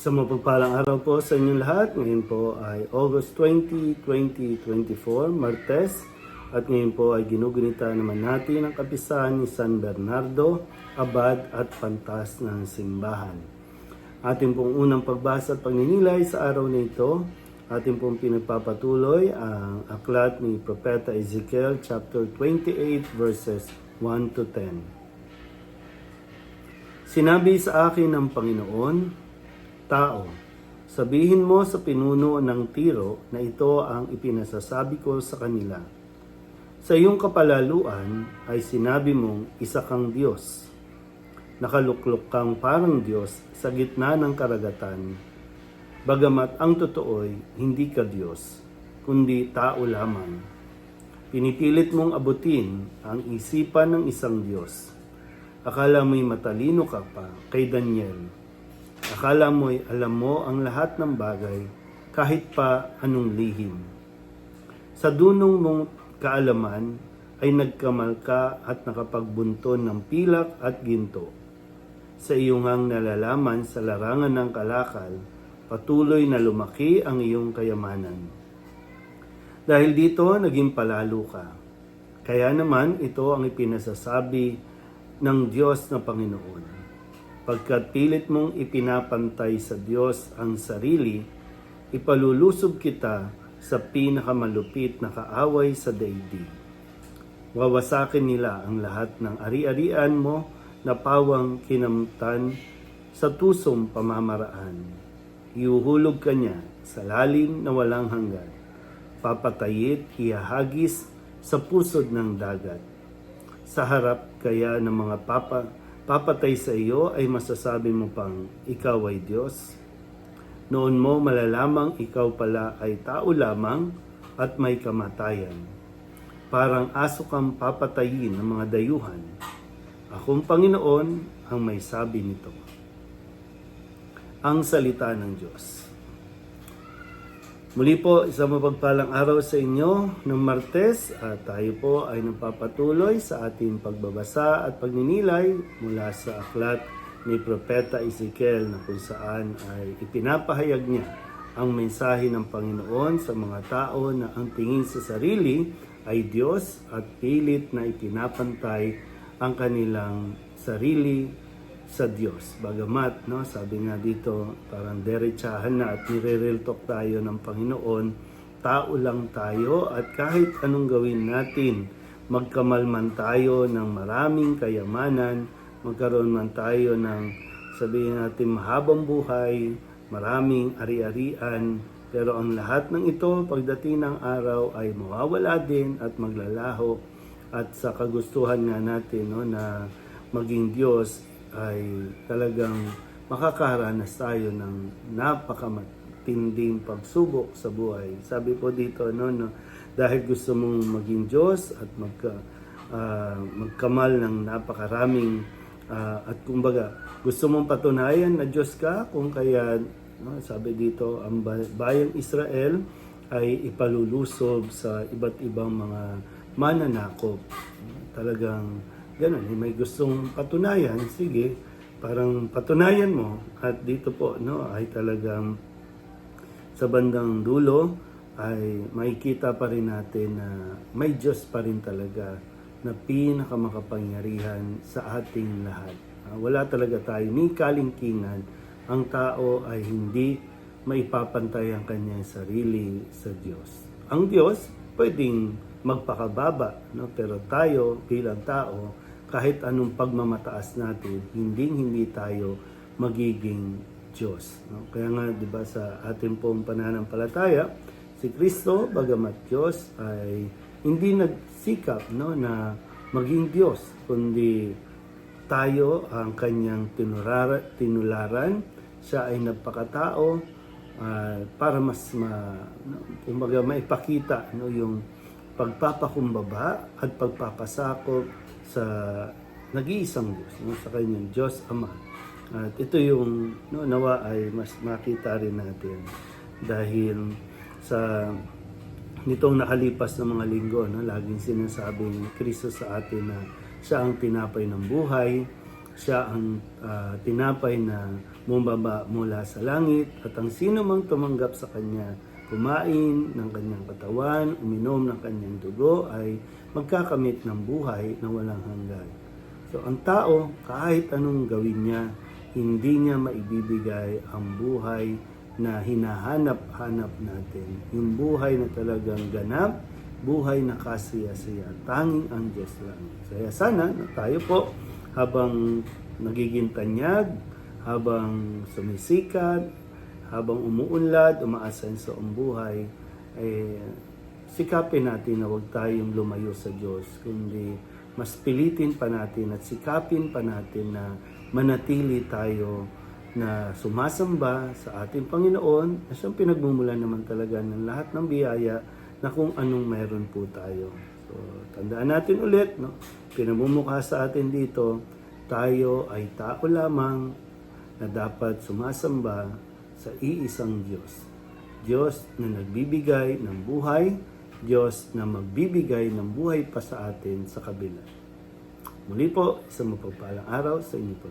Sa mapagpalang araw po sa inyong lahat, ngayon po ay August 20, 2024, Martes. At ngayon po ay ginugunita naman natin ang kapisahan ni San Bernardo, Abad at Pantas ng Simbahan. Ating pong unang pagbasa at pagninilay sa araw na ito, ating pong pinagpapatuloy ang aklat ni Propeta Ezekiel chapter 28 verses 1 to 10. Sinabi sa akin ng Panginoon, Tao, sabihin mo sa pinuno ng Tiro na ito ang ipinasasabi ko sa kanila. Sa iyong kapalaluan ay sinabi mong isa kang Diyos. Nakaluklok kang parang Diyos sa gitna ng karagatan. Bagamat ang totoo'y hindi ka Diyos, kundi tao lamang. Pinipilit mong abutin ang isipan ng isang Diyos. Akala mo'y matalino ka pa kay Daniel. Akala mo'y alam mo ang lahat ng bagay kahit pa anong lihim. Sa dunong mong kaalaman ay nagkamal ka at nakapagbunton ng pilak at ginto. Sa iyong hang nalalaman sa larangan ng kalakal, patuloy na lumaki ang iyong kayamanan. Dahil dito, naging palalo ka. Kaya naman, ito ang ipinasasabi ng Diyos na Panginoon. Pagkat pilit mong ipinapantay sa Diyos ang sarili, ipalulusob kita sa pinakamalupit na kaaway sa daigdig. Wawasakin nila ang lahat ng ari-arian mo na pawang kinamtan sa tusong pamamaraan. Iuhulog ka niya sa lalim na walang hanggan. Papatayit, ihahagis sa pusod ng dagat. Sa harap kaya ng mga papa, papatay sa iyo ay masasabi mo pang ikaw ay Diyos. Noon mo malalamang ikaw pala ay tao lamang at may kamatayan. Parang aso kang papatayin ng mga dayuhan. Akong Panginoon ang may sabi nito. Ang salita ng Diyos. Muli po, isang mapagpalang araw sa inyo ng Martes at tayo po ay nagpapatuloy sa ating pagbabasa at pagninilay mula sa aklat ni Propeta Ezekiel na kung saan ay ipinapahayag niya ang mensahe ng Panginoon sa mga tao na ang tingin sa sarili ay Diyos at pilit na itinapantay ang kanilang sarili sa Diyos. Bagamat, no, sabi nga dito, parang derechahan na at nire-real talk tayo ng Panginoon, tao lang tayo at kahit anong gawin natin, magkamalman tayo ng maraming kayamanan, magkaroon man tayo ng sabihin natin mahabang buhay, maraming ari-arian, pero ang lahat ng ito pagdating ng araw ay mawawala din at maglalaho at sa kagustuhan nga natin no, na maging Diyos ay talagang makakaranas tayo ng napakamatinding pagsubok sa buhay. Sabi po dito, no, no, dahil gusto mong maging Diyos at magka, ah, magkamal ng napakaraming ah, at kumbaga gusto mong patunayan na Diyos ka kung kaya no, sabi dito ang ba- bayang Israel ay ipalulusob sa iba't ibang mga mananakop. Talagang ganun, eh, may gustong patunayan, sige, parang patunayan mo at dito po no ay talagang sa bandang dulo ay makikita pa rin natin na may Diyos pa rin talaga na pinakamakapangyarihan sa ating lahat. Ah, wala talaga tayo ni kalingkingan. Ang tao ay hindi maipapantay ang kanyang sarili sa Diyos. Ang Diyos pwedeng magpakababa, no? pero tayo bilang tao, kahit anong pagmamataas natin, hindi hindi tayo magiging Diyos. No? Kaya nga, di ba, sa ating pong pananampalataya, si Kristo, bagamat Diyos, ay hindi nagsikap no, na maging Diyos, kundi tayo ang kanyang tinurara, tinularan. Siya ay nagpakatao ah, para mas ma, no, kumbaga maipakita no, yung pagpapakumbaba at pagpapasakop sa nag-iisang Diyos, no, sa kanyang Diyos Ama. At ito yung no, nawa ay mas makita rin natin dahil sa nitong nakalipas na mga linggo, no, laging sinasabi ni Kristo sa atin na siya ang tinapay ng buhay, siya ang ah, tinapay na bumaba mula sa langit at ang sino mang tumanggap sa Kanya, kumain ng Kanyang katawan, uminom ng Kanyang dugo ay magkakamit ng buhay na walang hanggan. So ang tao, kahit anong gawin niya, hindi niya maibibigay ang buhay na hinahanap-hanap natin. Yung buhay na talagang ganap, buhay na kasiya-siya. Tanging ang Diyos lang. Kaya sana na tayo po habang nagiging tanyag, habang sumisikat, habang umuunlad, umaasenso ang buhay, eh, sikapin natin na huwag tayong lumayo sa Diyos, kundi mas pilitin pa natin at sikapin pa natin na manatili tayo na sumasamba sa ating Panginoon na siyang pinagmumulan naman talaga ng lahat ng biyaya na kung anong meron po tayo. So, tandaan natin ulit, no? pinamumukha sa atin dito, tayo ay tao lamang na dapat sumasamba sa iisang Diyos. Diyos na nagbibigay ng buhay, Diyos na magbibigay ng buhay pa sa atin sa kabila. Muli po, isang mapagpalang araw sa inyo po.